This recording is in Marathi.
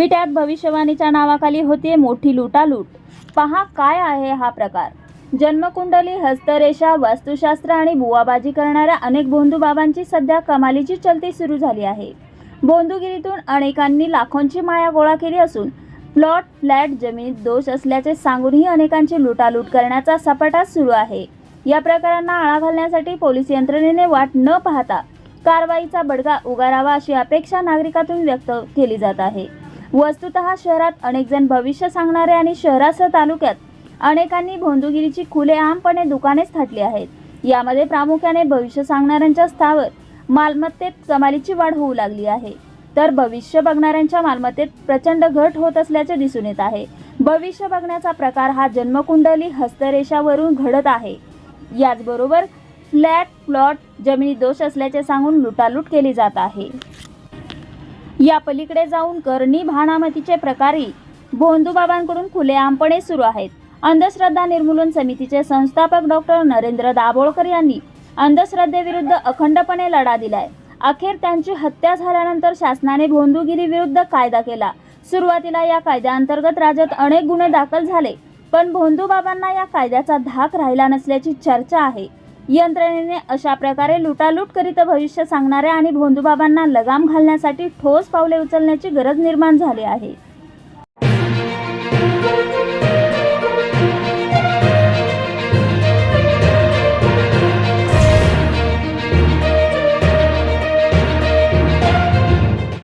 विट्यात भविष्यवाणीच्या नावाखाली होते मोठी लुटालूट. पहा काय आहे हा प्रकार. जन्मकुंडली हस्तरेषा वास्तुशास्त्र आणि बुवाबाजी करणाऱ्या अनेक भोंदूबाबांची सध्या कमालीची चलती सुरू झाली आहे. बोंदुगिरीतून अनेकांनी लाखोंची माया गोळा केली असून प्लॉट फ्लॅट जमिनीत दोष असल्याचे सांगूनही अनेकांची लुटालूट करण्याचा सपाटा सुरू आहे. या प्रकारांना आळा घालण्यासाठी पोलीस यंत्रणेने वाट न पाहता कारवाईचा बडगा उगारावा अशी अपेक्षा नागरिकातून व्यक्त केली जात आहे. वस्तुतः शहरात अनेक जण भविष्य सांगणारे आणि शहरासह तालुक्यात अनेकांनी भोंदूगिरीची खुलेआमपणे दुकानेच थाटली आहेत. यामध्ये प्रामुख्याने भविष्य सांगणाऱ्यांच्या स्थावर मालमत्तेत कमालीची वाढ होऊ लागली आहे. तर भविष्य बघणाऱ्यांच्या मालमत्तेत प्रचंड घट होत असल्याचे दिसून येत आहे. भविष्य बघण्याचा प्रकार हा जन्मकुंडली हस्तरेषावरून घडत आहे. याचबरोबर फ्लॅट प्लॉट जमिनी दोष असल्याचे सांगून लुटालूट केली जात आहे. या पलीकडे जाऊन करणी भाणामतीचे प्रकारही भोंदूबाबांकडून खुलेआमपणे सुरू आहेत. अंधश्रद्धा निर्मूलन समितीचे संस्थापक डॉक्टर नरेंद्र दाभोळकर यांनी अंधश्रद्धेविरुद्ध अखंडपणे लढा दिलाय. अखेर त्यांची हत्या झाल्यानंतर शासनाने भोंदूगिरी विरुद्ध कायदा केला. सुरुवातीला या कायद्याअंतर्गत राज्यात अनेक गुन्हे दाखल झाले पण भोंदूबाबांना या कायद्याचा धाक राहिला नसल्याची चर्चा आहे. यंत्रणेने अशा प्रकारे लुटालूट करीत भविष्य सांगणाऱ्या आणि भोंदूबाबांना लगाम घालण्यासाठी ठोस पावले उचलण्याची गरज निर्माण झाली आहे.